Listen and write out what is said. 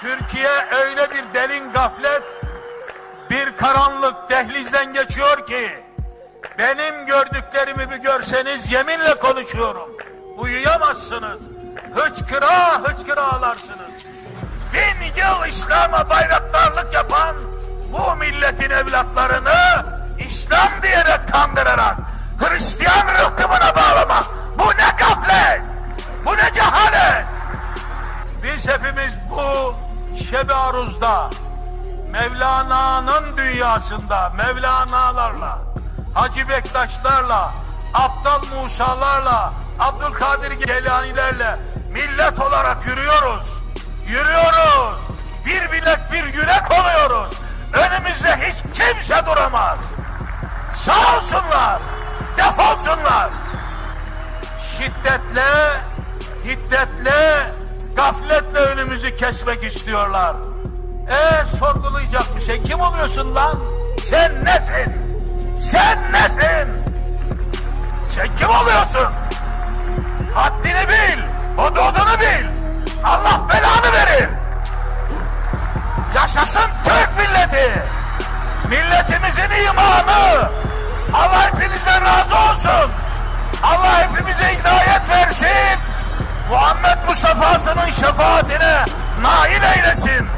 Türkiye öyle bir derin gaflet, bir karanlık dehlizden geçiyor ki benim gördüklerimi bir görseniz yeminle konuşuyorum. Uyuyamazsınız. Hıçkıra hıçkıra ağlarsınız. Bin yıl İslam'a bayraktarlık yapan bu milletin evlatlarını İslam diyerek kandırarak Hristiyan rıhtımına bağlamak. Bu ne gaflet? Bu ne cehalet? Biz hepimiz bu şebe aruzda Mevlana'nın dünyasında Mevlana'larla Hacı Bektaşlarla Aptal Musa'larla Abdülkadir Geylanilerle millet olarak yürüyoruz. Yürüyoruz. Bir bilek bir yürek oluyoruz. Önümüzde hiç kimse duramaz. Sağ olsunlar. Defolsunlar. Şiddetle, hiddetle, gafletle önümüzü kesmek istiyorlar. E sorgulayacak bir şey. Kim oluyorsun lan? Sen nesin? Sen nesin? Sen kim oluyorsun? Haddini bil, hududunu bil. Allah belanı verir. Yaşasın Türk milleti. Milletimizin imanı. Allah hepinizden razı olsun. Allah hepimize hidayet versin. Muhammed Mustafa'sının şefaatine nail eylesin.